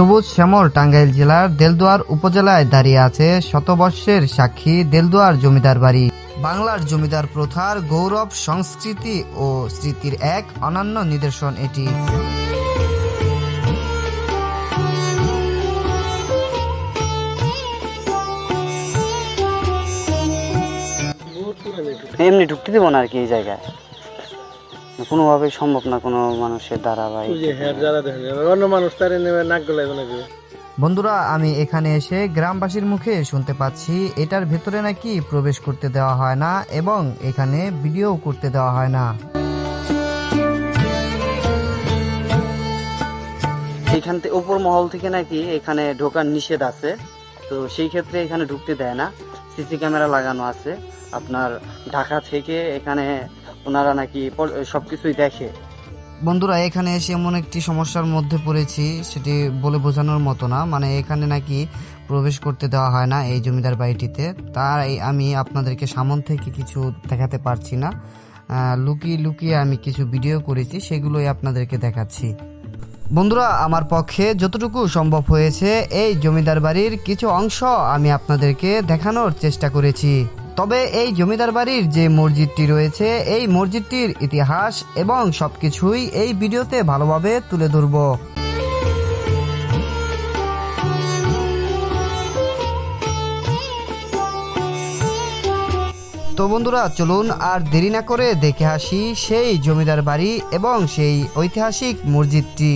সবুজ শ্যামল টাঙ্গাইল জেলার দেলদুয়ার উপজেলায় দাঁড়িয়ে আছে শতবর্ষের সাক্ষী দেলদুয়ার জমিদার বাড়ি। বাংলার জমিদার প্রথার গৌরব, সংস্কৃতি ও স্মৃতির এক অনন্য নিদর্শন এটি। এমনি ঢুকতে দেবো না আর কি এই জায়গায়? কোনোভাবেই সম্ভব না কোনো মানুষের দ্বারা দেখেন অন্য মানুষ তার নেবে নাক গলাইবে নাকি? বন্ধুরা আমি এখানে এসে গ্রামবাসীর মুখে শুনতে পাচ্ছি এটার ভেতরে নাকি প্রবেশ করতে দেওয়া হয় না এবং এখানে ভিডিও করতে দেওয়া হয় না। এখান থেকে উপর মহল থেকে নাকি এখানে ঢোকার নিষেধ আছে তো সেই ক্ষেত্রে এখানে ঢুকতে দেয় না। সিসি ক্যামেরা লাগানো আছে। আপনার ঢাকা থেকে এখানে ওনারা নাকি প- সবকিছুই দেখে। বন্ধুরা, এখানে এসে এমন একটি সমস্যার মধ্যে পড়েছি, সেটি বলে বোঝানোর মতো না। মানে এখানে নাকি প্রবেশ করতে দেওয়া হয় না এই জমিদার বাড়িটিতে। তাই আমি আপনাদেরকে সামন থেকে কিছু দেখাতে পারছি না। লুকিয়ে লুকিয়ে আমি কিছু ভিডিও করেছি, সেগুলোই আপনাদেরকে দেখাচ্ছি। বন্ধুরা, আমার পক্ষে যতটুকু সম্ভব হয়েছে, এই জমিদার বাড়ির কিছু অংশ আমি আপনাদেরকে দেখানোর চেষ্টা করেছি। তবে এই জমিদার বাড়ির যে মসজিদটি রয়েছে, এই মসজিদটির ইতিহাস এবং সবকিছুই এই ভিডিওতে ভালোভাবে তুলে ধরব। তো বন্ধুরা, চলুন আর দেরি না করে দেখে আসি সেই জমিদার বাড়ি এবং সেই ঐতিহাসিক মসজিদটি।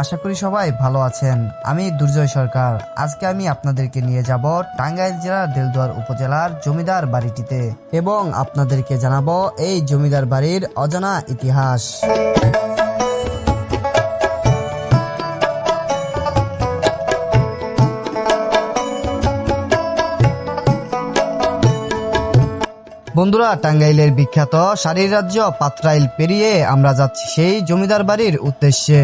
আশা করি সবাই ভালো আছেন। আমি দুর্জয় সরকার। আজকে আমি আপনাদেরকে নিয়ে যাব টাঙ্গাইল জেলার দেলদুয়ার উপজেলার জমিদার বাড়িটিতে এবং আপনাদেরকে জানাব এই জমিদার বাড়ির অজানা ইতিহাস। বন্ধুরা, টাঙ্গাইলের বিখ্যাত শাড়ির রাজ্য পাত্রাইল পেরিয়ে আমরা যাচ্ছি সেই জমিদার বাড়ির উদ্দেশ্যে।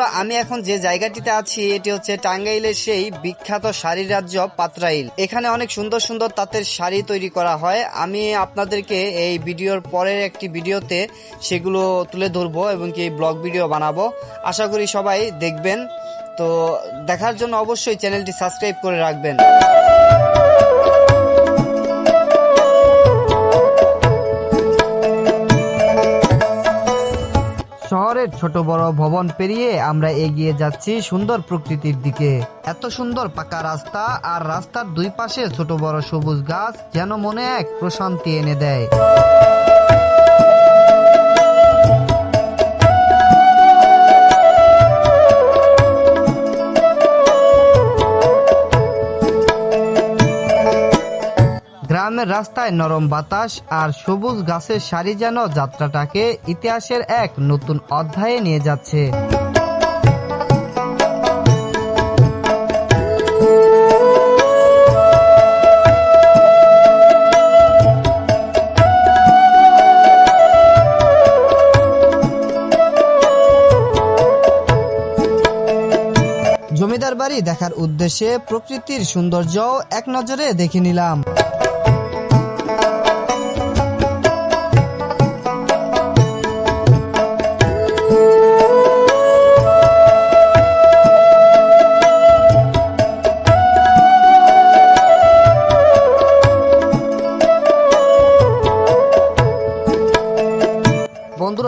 বন্ধুরা, আমি এখন যে জায়গাটিতে আছি, এটি হচ্ছে টাঙ্গাইলের সেই বিখ্যাত শাড়ির রাজ্য পাত্রাইল। এখানে অনেক সুন্দর সুন্দর তাঁতের শাড়ি তৈরি করা হয়। আমি আপনাদেরকে এই ভিডিওর পরের একটি ভিডিওতে সেগুলো তুলে ধরবো এবং কি ব্লগ ভিডিও বানাবো। আশা করি সবাই দেখবেন। তো দেখার জন্য অবশ্যই চ্যানেলটি সাবস্ক্রাইব করে রাখবেন। শহরের ছোট বড় ভবন পেরিয়ে আমরা এগিয়ে যাচ্ছি সুন্দর প্রকৃতির দিকে। এত সুন্দর পাকা রাস্তা আর রাস্তার দুই পাশে ছোট বড় সবুজ গাছ যেন মনে এক প্রশান্তি এনে দেয়। গ্রামের রাস্তায় নরম বাতাস আর সবুজ গাছের সারি যেন যাত্রাটাকে ইতিহাসের এক নতুন অধ্যায়ে নিয়ে যাচ্ছে। জমিদার বাড়ি দেখার উদ্দেশ্যে প্রকৃতির সৌন্দর্য এক নজরে দেখে নিলাম।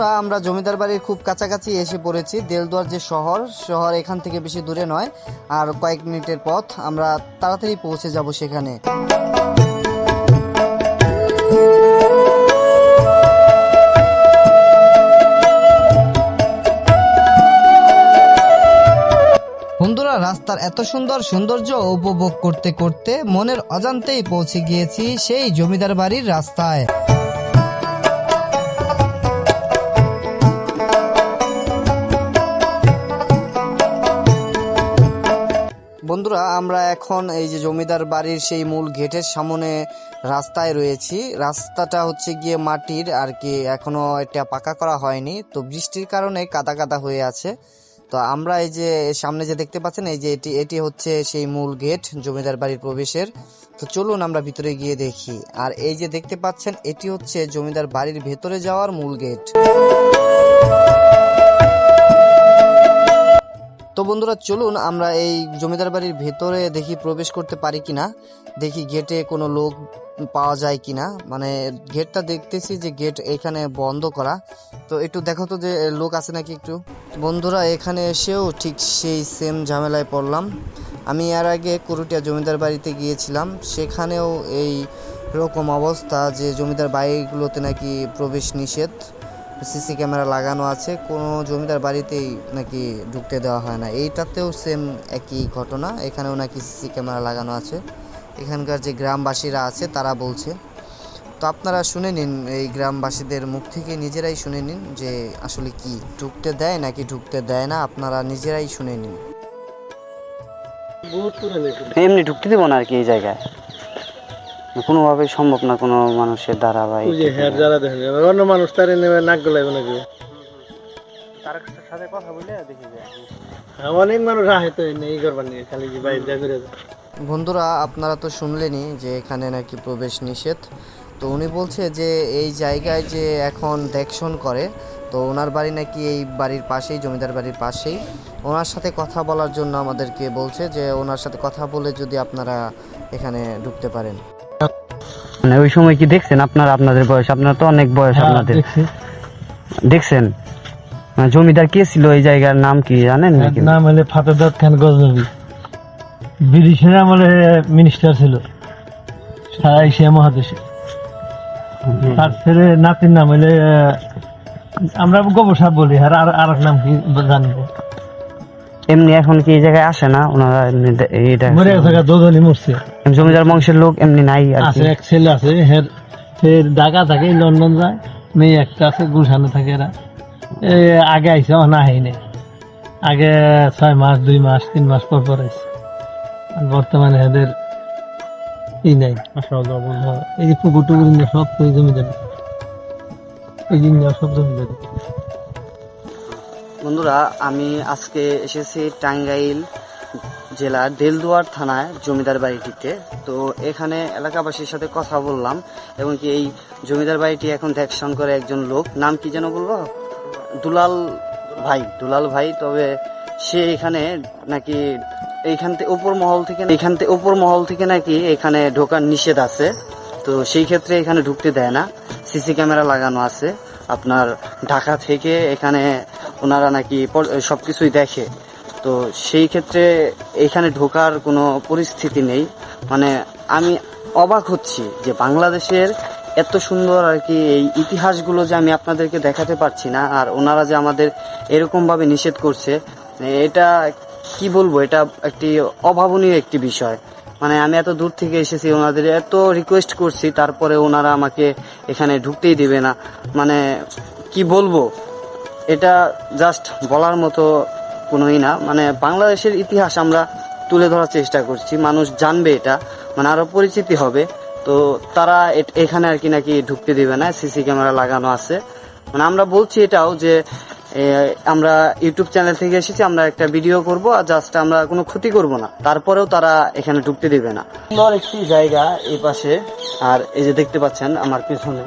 বন্ধুরা, আমরা জমিদার বাড়ির খুব কাছাকাছি এসে পড়েছি। দেলদুয়ার যে শহর শহর এখান থেকে বেশি দূরে নয়, আর কয়েক মিনিটের পথ। আমরা তাড়াতাড়ি পৌঁছে যাব সেখানে। বন্ধুরা, রাস্তার এত সুন্দর সৌন্দর্য উপভোগ করতে করতে মনের অজান্তেই পৌঁছে গিয়েছি সেই জমিদার বাড়ির রাস্তায়। বন্ধুরা, আমরা এখন এই যে জমিদার বাড়ির সেই মূল গেটের সামনে রাস্তায় রয়েছি। রাস্তাটা হচ্ছে গিয়ে মাটির, আর কি এখনও এটা পাকা করা হয়নি। তো বৃষ্টির কারণে কাদা কাদা হয়ে আছে। তো আমরা এই যে সামনে যে দেখতে পাচ্ছেন, এই যে এটি এটি হচ্ছে সেই মূল গেট, জমিদার বাড়ির প্রবেশের। তো চলুন আমরা ভিতরে গিয়ে দেখি। আর এই যে দেখতে পাচ্ছেন, এটি হচ্ছে জমিদার বাড়ির ভেতরে যাওয়ার মূল গেট। তো বন্ধুরা, চলুন আমরা এই জমিদার বাড়ির ভেতরে দেখি প্রবেশ করতে পারি কিনা। দেখি গেটে কোনো লোক পাওয়া যায় কিনা। মানে গেটটা দেখতেছি যে গেট এখানে বন্ধ করা। তো একটু দেখো তো যে লোক আছে নাকি একটু। বন্ধুরা, এখানে এসেও ঠিক সেই সেম ঝামেলায় পড়লাম। আমি এর আগে কুরুটিয়া জমিদার বাড়িতে গিয়েছিলাম। সেখানেও এই রকম অবস্থা যে জমিদার বাড়িগুলোতে নাকি প্রবেশ নিষেধ। সিসি ক্যামেরা লাগানো আছে, কোনো জমিদার বাড়িতেই নাকি ঢুকতে দেওয়া হয় না। এইটাতেও সেম একই ঘটনা, এখানেও নাকি সিসি ক্যামেরা লাগানো আছে। এখানকার যে গ্রামবাসীরা আছে, তারা বলছে। তো আপনারা শুনে নিন, এই গ্রামবাসীদের মুখ থেকে নিজেরাই শুনে নিন যে আসলে কি, ঢুকতে দেয় নাকি ঢুকতে দেয় না, আপনারা নিজেরাই শুনে নিন। এমনি ঢুকতে দেবো না আর কি এই জায়গায়। কোনোভাবেই সম্ভব না কোনো মানুষের দ্বারা বা যে হেয়ার যারা দেখেন অন্য মানুষ তারে নেবে নাক গলাইবে নাকি? তার সাথে কথা বলে দেখি অনেক মানুষ আহে তো এই করবার নিয়ে খালি বাইরে যা। বন্ধুরা আপনারা তো শুনলেনই যে এখানে নাকি প্রবেশ নিষেধ। তো উনি বলছে যে এই জায়গায় যে এখন দেখশন করে তো ওনার বাড়ি নাকি এই বাড়ির পাশেই জমিদার বাড়ির পাশেই। ওনার সাথে কথা বলার জন্য আমাদেরকে বলছে যে ওনার সাথে কথা বলে যদি আপনারা এখানে ঢুকতে পারেন। মানে ওই সময় কি দেখছেন আপনারা আপনাদের বয়স? আপনার তো অনেক বয়স আপনাদের। দেখছেন? মানে জমিদার কে ছিল এই জায়গার নাম কি জানেন নাকি? নাম হলে ফাতেদাত খান গজনবী। ব্রিটিশের আমলে মিনিস্টার ছিল। সারা এশিয়া মহাদেশে। তার ছেলে নাতির নাম হলে আমরা গোবর সাহেব বলি আর আর এক নাম কি জানব? এমনি এখন কি এই জায়গায় আসে না? ওনারা এমনি এইটা মরে গেছে দোদলি মরছে। জমিদার বংশের লোক এমনি নাই আর আছে এক ছেলে আছে হের ফের ঢাকা থাকে লন্ডন যায় মেয়ে একটা আছে গুলশানে থাকে এরা। এ আগে আইসে না। হয়নি আগে ছয় মাস দুই মাস তিন মাস পর পর আইসে আর বর্তমানে এদের ই নাই। এই যে পুকুর টুকুর নিয়ে সব তো এই জমি দেবে। এই দিন সব জমি দেবে। বন্ধুরা আমি আজকে এসেছি টাঙ্গাইল জেলার দেলদুয়ার থানায় জমিদার বাড়িটিতে। তো এখানে এলাকাবাসীর সাথে কথা বললাম, এবং কি এই জমিদার বাড়িটি এখন দেখশন করে একজন লোক। নাম কি যেন বলব দুলাল ভাই দুলাল ভাই। তবে সে এখানে নাকি এইখান থেকে উপর মহল থেকে এখান থেকে উপর মহল থেকে নাকি এখানে ঢোকার নিষেধ আছে। তো সেই ক্ষেত্রে এখানে ঢুকতে দেয় না। সিসি ক্যামেরা লাগানো আছে। আপনার ঢাকা থেকে এখানে ওনারা নাকি পর- সবকিছুই দেখে। তো সেই ক্ষেত্রে এখানে ঢোকার কোনো পরিস্থিতি নেই। মানে আমি অবাক হচ্ছি যে বাংলাদেশের এত সুন্দর আর কি এই ইতিহাসগুলো যে আমি আপনাদেরকে দেখাতে পারছি না, আর ওনারা যে আমাদের এরকমভাবে নিষেধ করছে, এটা কি বলব? এটা একটি অভাবনীয় একটি বিষয়। মানে আমি এত দূর থেকে এসেছি, ওনাদের এত রিকোয়েস্ট করছি, তারপরে ওনারা আমাকে এখানে ঢুকতেই দিবে না। মানে কি বলব? এটা জাস্ট বলার মতো কোনোই না। মানে বাংলাদেশের ইতিহাস আমরা তুলে ধরার চেষ্টা করছি। মানুষ জানবে এটা। মানে আরও পরিচিতি হবে। তো তারা এখানে আর কি নাকি ঢুকতে দিবে না। সিসি ক্যামেরা লাগানো আছে। মানে আমরা বলছি এটাও যে আমরা ইউটিউব চ্যানেল থেকে এসেছি, আমরা একটা ভিডিও করব আর জাস্ট আমরা কোনো ক্ষতি করব না। তারপরেও তারা এখানে ঢুকতে দিবে না। সুন্দর একটি জায়গা এই পাশে। আর এই যে দেখতে পাচ্ছেন আমার পিছনে,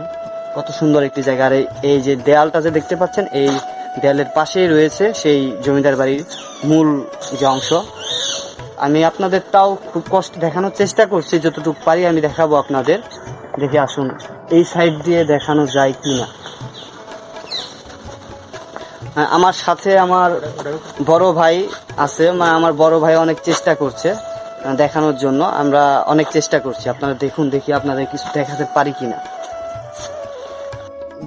কত সুন্দর একটি জায়গা। আর এই যে দেয়ালটা যে দেখতে পাচ্ছেন, এই দেয়ালের পাশেই রয়েছে সেই জমিদার বাড়ির মূল যে অংশ। আমি আপনাদের তাও খুব কষ্ট দেখানোর চেষ্টা করছি যতটুকু পারি আমি দেখাবো আপনাদের। দেখে আসুন এই সাইড দিয়ে দেখানো যায় কি না হ্যাঁ, আমার সাথে আমার বড় ভাই আছে মানে আমার বড় ভাই অনেক চেষ্টা করছে দেখানোর জন্য। আমরা অনেক চেষ্টা করছি আপনারা দেখুন দেখি আপনাদের কিছু দেখাতে পারি কিনা।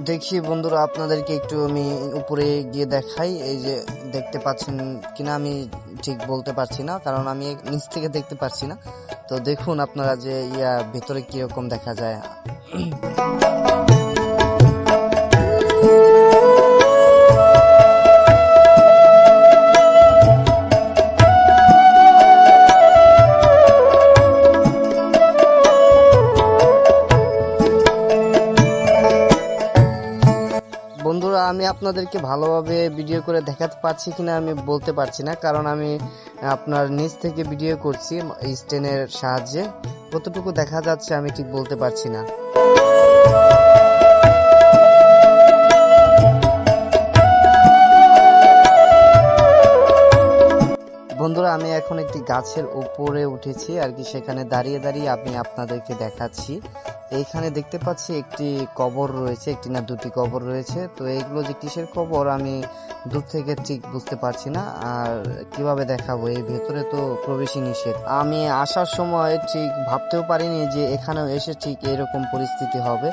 দেখি বন্ধুরা, আপনাদেরকে একটু আমি উপরে গিয়ে দেখাই। এই যে দেখতে পাচ্ছেন কিনা আমি ঠিক বলতে পারছি না, কারণ আমি নিচ থেকে দেখতে পারছি না। তো দেখুন আপনারা যে ইয়া ভেতরে কীরকম দেখা যায়। আপনাদেরকে ভালোভাবে ভিডিও করে দেখাতে পারছি কিনা আমি বলতে পারছি না, কারণ আমি আপনার নিচ থেকে ভিডিও করছি স্টেনের সাহায্যে। কতটুকু দেখা যাচ্ছে আমি ঠিক বলতে পারছি না। বন্ধুরা, আমি এখন একটি গাছের উপরে উঠেছি, আর কি সেখানে দাঁড়িয়ে দাঁড়িয়ে আমি আপনাদেরকে দেখাচ্ছি। এইখানে দেখতে পাচ্ছি একটি কবর রয়েছে, একটি না দুটি কবর রয়েছে। তো এইগুলো যে কিসের কবর আমি দূর থেকে ঠিক বুঝতে পারছি না। আর কীভাবে দেখাবো? এই ভেতরে তো প্রবেশই নিষেধ। আমি আসার সময় ঠিক ভাবতেও পারিনি যে এখানেও এসে ঠিক এরকম পরিস্থিতি হবে।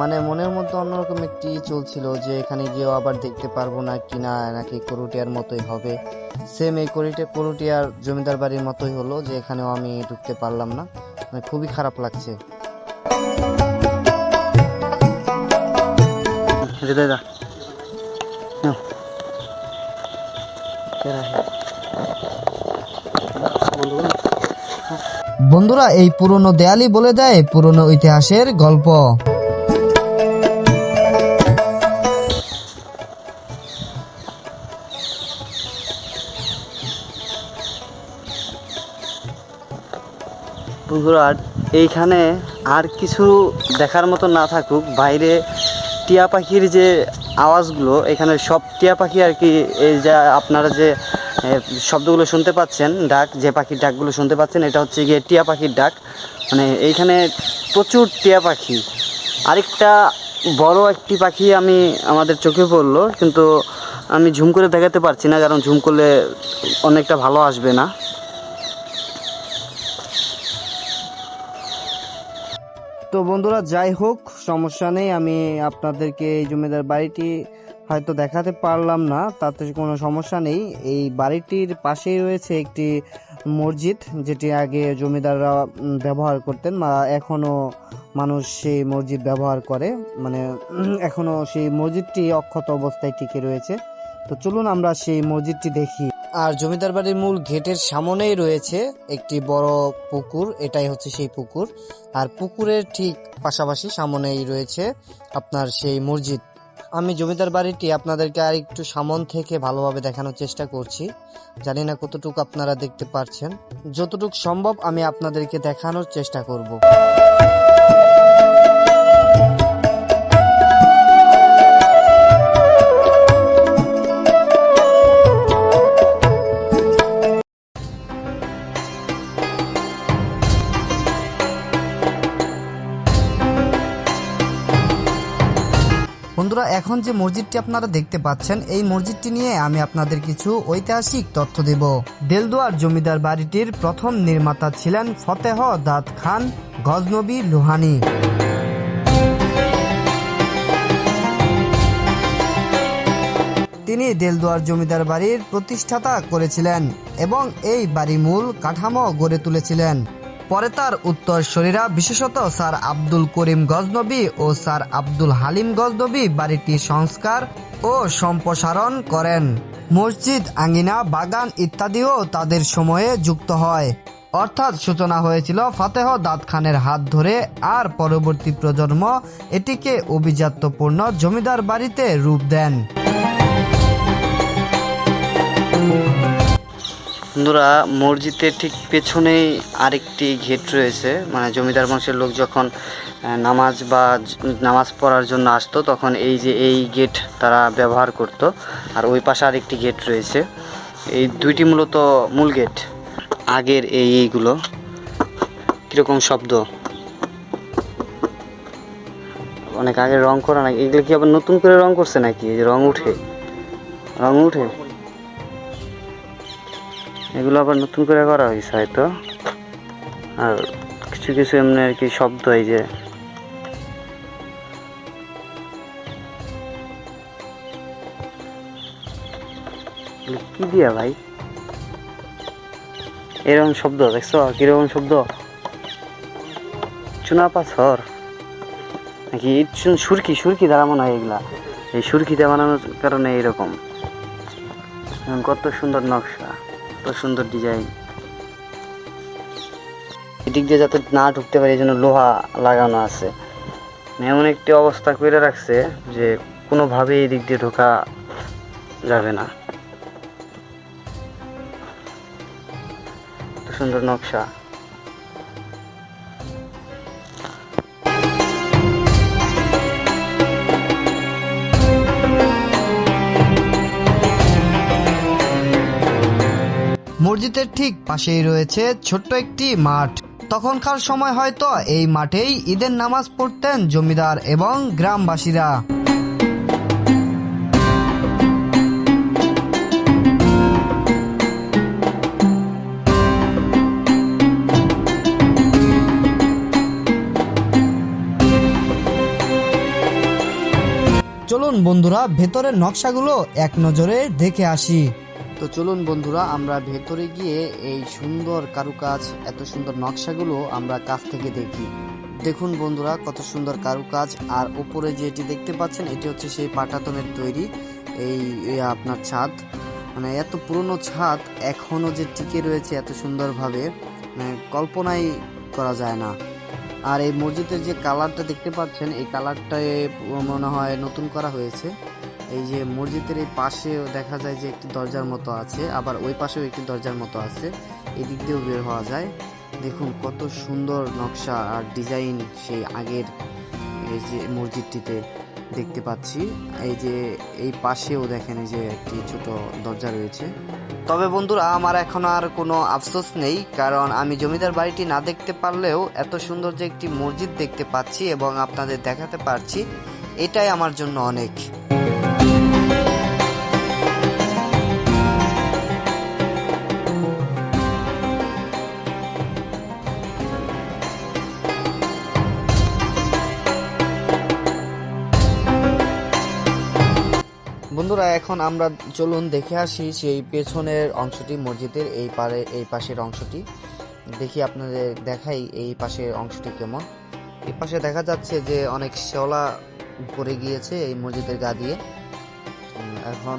মানে মনের মধ্যে অন্যরকম একটি চলছিল যে এখানে গিয়েও আবার দেখতে পারব না কি না, নাকি করুটিয়ার মতোই হবে। সেম এই করিটে, করুটিয়ার জমিদার বাড়ির মতোই হলো যে এখানেও আমি ঢুকতে পারলাম না। মানে খুবই খারাপ লাগছে। হৃদয় দা নাও। কেরা হে? বন্ধুরা এই পুরনো দেয়ালই বলে দেয় পুরনো ইতিহাসের গল্প বন্ধুরা এইখানে আর কিছু দেখার মতো না থাকুক বাইরে টিয়া পাখির যে আওয়াজগুলো, এখানে সব টিয়া পাখি আর কি, এই যে আপনারা যে শব্দগুলো শুনতে পাচ্ছেন, ডাক, যে পাখির ডাকগুলো শুনতে পাচ্ছেন, এটা হচ্ছে গিয়ে টিয়া পাখির ডাক। মানে এইখানে প্রচুর টিয়া পাখি। আরেকটা বড় একটি পাখি আমি আমাদের চোখে পড়ল, কিন্তু আমি ঝুম করে দেখাতে পারছি না, কারণ ঝুম করলে অনেকটা ভালো আসবে না। তো বন্ধুরা, যাই হোক, সমস্যা নেই, আমি আপনাদেরকে এই জমিদার বাড়িটি হয়তো দেখাতে পারলাম না, তাতে কোনো সমস্যা নেই। এই বাড়িটির পাশেই রয়েছে একটি মসজিদ, যেটি আগে জমিদাররা ব্যবহার করতেন, বা এখনও মানুষ সেই মসজিদ ব্যবহার করে। মানে এখনও সেই মসজিদটি অক্ষত অবস্থায় টিকে রয়েছে। তো চলুন আমরা সেই মসজিদটি দেখি। আর জমিদার বাড়ির মূল গেটের সামনেই রয়েছে একটি বড় পুকুর, এটাই হচ্ছে সেই পুকুর। আর পুকুরের ঠিক পাশাপাশি সামনেই রয়েছে আপনার সেই মসজিদ। আমি জমিদার বাড়িটি আপনাদেরকে আর একটু সামন থেকে ভালোভাবে দেখানোর চেষ্টা করছি। জানি না কতটুকু আপনারা দেখতে পারছেন। যতটুকু সম্ভব আমি আপনাদেরকে দেখানোর চেষ্টা করব। বন্ধুরা, এখন যে মসজিদটি আপনারা দেখতে পাচ্ছেন, এই মসজিদটি নিয়ে আমি আপনাদের কিছু ঐতিহাসিক তথ্য দেব। দেলদুয়ার জমিদার বাড়িটির প্রথম নির্মাতা ছিলেন ফতেহ দাদ খান গজনবী লোহানি। তিনি দেলদুয়ার জমিদার বাড়ির প্রতিষ্ঠাতা করেছিলেন এবং এই বাড়ি মূল কাঠামো গড়ে তুলেছিলেন। পরে তার উত্তরসূরিরা, বিশেষত স্যার আব্দুল করিম গজনবী ও স্যার আব্দুল হালিম গজনবী, বাড়িটি সংস্কার ও সম্প্রসারণ করেন। মসজিদ আঙ্গিনা বাগান ইত্যাদিও তাদের সময়ে যুক্ত হয়। অর্থাৎ সূচনা হয়েছিল ফাতেহ দাদ খানের হাত ধরে, আর পরবর্তী প্রজন্ম এটিকে অভিজাত্যপূর্ণ জমিদার বাড়িতে রূপ দেন। বন্ধুরা, মসজিদের ঠিক পেছনেই আরেকটি গেট রয়েছে। মানে জমিদার বংশের লোক যখন নামাজ বা নামাজ পড়ার জন্য আসতো, তখন এই যে এই গেট তারা ব্যবহার করত। আর ওই পাশে আরেকটি গেট রয়েছে। এই দুইটি মূলত মূল গেট আগের এই এইগুলো। কীরকম শব্দ? অনেক আগে রং করা নাকি? এগুলো কি আবার নতুন করে রং করছে নাকি? এই যে রং উঠে। রং উঠে? এগুলো আবার নতুন করে করা হয়েছে হয়তো। আর কিছু কিছু এমনি আর কি শব্দ এই যে। কি দিয়া ভাই? এরকম শব্দ, দেখছ? কীরকম শব্দ? চুনা পাথর। নাকি সুরকি সুরকি দ্বারা মনে হয় এগুলা। এই সুরকিতে বানানোর কারণে এইরকম। কত সুন্দর নকশা। কত সুন্দর ডিজাইন। এদিক দিয়ে যাতে না ঢুকতে পারে, এই জন্য লোহা লাগানো আছে। মানে এমন একটি অবস্থা করে রাখছে যে কোনোভাবে এই দিক দিয়ে ঢোকা যাবে না। সুন্দর নকশা। মসজিদের ঠিক পাশেই রয়েছে ছোট্ট একটি মাঠ। তখনকার সময় হয়তো এই মাঠেই ঈদের নামাজ পড়তেন জমিদার এবং গ্রামবাসীরা। চলুন বন্ধুরা, ভেতরের নকশাগুলো এক নজরে দেখে আসি। তো চলুন বন্ধুরা, আমরা ভেতরে গিয়ে এই সুন্দর কারুকাজ, এত সুন্দর নকশাগুলো আমরা কাছ থেকে দেখি। দেখুন বন্ধুরা, কত সুন্দর কারুকাজ। আর উপরে যেটি দেখতে পাচ্ছেন, এটি হচ্ছে সেই পাটাতনের তৈরি, এই আপনার ছাদ। মানে এত পুরনো ছাদ, এখনও যে টিকে রয়েছে এত সুন্দরভাবে মানে কল্পনাই করা যায় না। আর এই মসজিদের যে কালারটা দেখতে পাচ্ছেন, এই কালারটায় মনে হয় নতুন করা হয়েছে। এই যে মসজিদের এই পাশেও দেখা যায় যে একটি দরজার মতো আছে, আবার ওই পাশেও একটি দরজার মতো আছে। এই দিক দিয়েও বের হওয়া যায়। দেখুন কত সুন্দর নকশা আর ডিজাইন সেই আগের এই যে মসজিদটিতে দেখতে পাচ্ছি। এই যে এই পাশেও দেখেন এই যে একটি ছোট দরজা রয়েছে। তবে বন্ধুরা, আমার এখন আর কোনো আফসোস নেই, কারণ আমি জমিদার বাড়িটি না দেখতে পারলেও এত সুন্দর যে একটি মসজিদ দেখতে পাচ্ছি এবং আপনাদের দেখাতে পারছি, এটাই আমার জন্য অনেক। এখন আমরা চলুন দেখে আসি সেই পেছনের অংশটি, মসজিদের এই পারে, এই পাশের অংশটি। দেখি আপনাদের দেখাই এই পাশের অংশটি কেমন। এই পাশে দেখা যাচ্ছে যে অনেক শ্যাওলা পড়ে গিয়েছে এই মসজিদের গা দিয়ে। এখন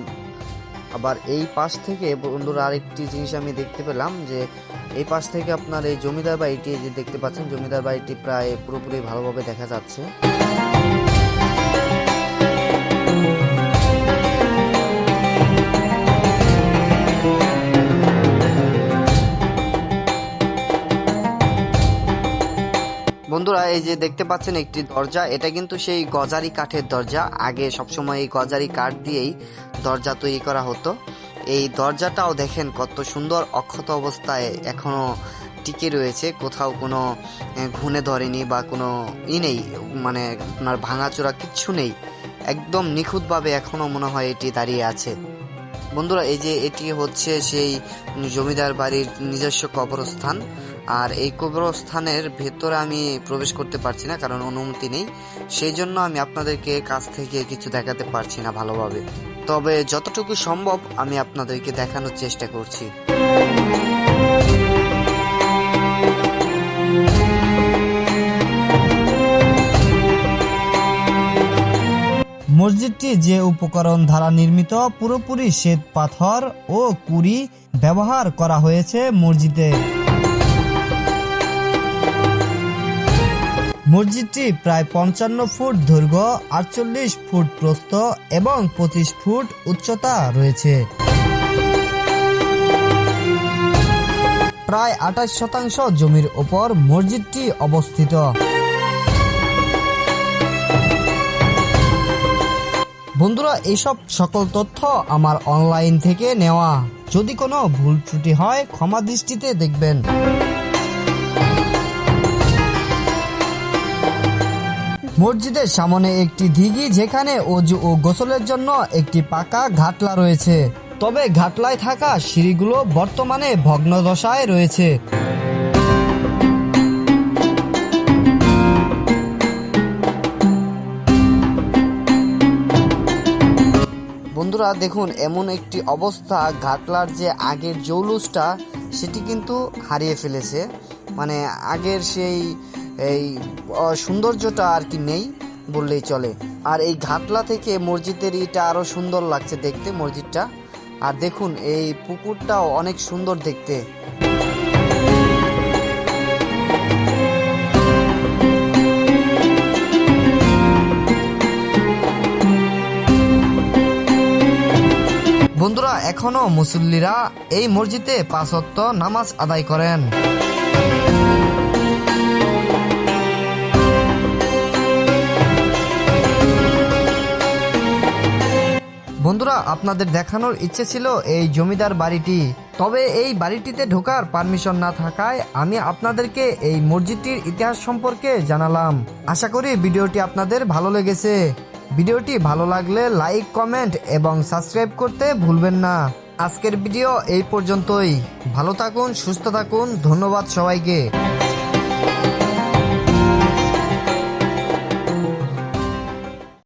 আবার এই পাশ থেকে, বন্ধুরা, আরেকটি জিনিস আমি দেখতে পেলাম যে এই পাশ থেকে আপনার এই জমিদার বাড়িটি যে দেখতে পাচ্ছেন, জমিদার বাড়িটি প্রায় পুরোপুরি ভালোভাবে দেখা যাচ্ছে। বন্ধুরা, এই যে দেখতে পাচ্ছেন একটি দরজা, এটা কিন্তু সেই গজারি কাঠের দরজা। আগে সবসময় এই গজারি কাঠ দিয়েই দরজা তৈরি করা হতো। এই দরজাটাও দেখেন কত সুন্দর অক্ষত অবস্থায় এখনও টিকে রয়েছে। কোথাও কোনো ঘুণে ধরেনি বা কোনো ই নেই মানে আপনার ভাঙাচোরা কিচ্ছু নেই। একদম নিখুঁতভাবে এখনও মনে হয় এটি দাঁড়িয়ে আছে। বন্ধুরা, এই যে এটি হচ্ছে সেই জমিদার বাড়ির নিজস্ব কবরস্থান। আর এই কবরস্থানের ভেতরে আমি প্রবেশ করতে পারছি না, কারণ অনুমতি নেই। সেই জন্য আমি আপনাদেরকে কাছ থেকে কিছু দেখাতে পারছি না ভালোভাবে। তবে যতটুকু সম্ভব আমি আপনাদেরকে দেখানোর চেষ্টা করছি। মসজিদটি যে উপকরণ দ্বারা নির্মিত, পুরোপুরি শ্বেত পাথর ও কুড়ি ব্যবহার করা হয়েছে মসজিদে। মসজিদটি প্রায় পঞ্চান্ন ফুট দৈর্ঘ্য, আটচল্লিশ ফুট প্রস্থ এবং পঁচিশ ফুট উচ্চতা রয়েছে। প্রায় আঠাশ শতাংশ জমির ওপর মসজিদটি অবস্থিত। বন্ধুরা এইসব সকল তথ্য আমার অনলাইন থেকে নেওয়া। যদি কোনো ভুল ত্রুটি হয়, ক্ষমা দৃষ্টিতে দেখবেন। মসজিদের সামনে একটি দিঘি যেখানে অজু ও গোসলের জন্য একটি পাকা ঘাটলা রয়েছে। তবে ঘাটলায় থাকা সিঁড়িগুলো বর্তমানে ভগ্নদশায় রয়েছে। বন্ধুরা, দেখুন, এমন একটি অবস্থা, ঘাটলার যে আগের জৌলুসটা, সেটি কিন্তু হারিয়ে ফেলেছে। মানে আগের সেই এই সৌন্দর্যটা আর কি নেই বললেই চলে। আর এই ঘাটলা থেকে মসজিদের ইটা আরও সুন্দর লাগছে দেখতে মসজিদটা। আর দেখুন, এই পুকুরটাও অনেক সুন্দর দেখতে। বন্ধুরা, এখনও মুসল্লিরা এই মসজিদে পাঁচ ওয়াক্ত নামাজ আদায় করেন। বন্ধুরা, আপনাদের দেখানোর ইচ্ছে ছিল এই জমিদার বাড়িটি। তবে এই বাড়িটিতে ঢোকার পারমিশন না থাকায় আমি আপনাদেরকে এই মসজিদটির ইতিহাস সম্পর্কে জানালাম। আশা করি ভিডিওটি আপনাদের ভালো লেগেছে। ভিডিওটি ভালো লাগলে লাইক, কমেন্ট এবং সাবস্ক্রাইব করতে ভুলবেন না। আজকের ভিডিও এই পর্যন্তই। ভালো থাকুন, সুস্থ থাকুন। ধন্যবাদ সবাইকে।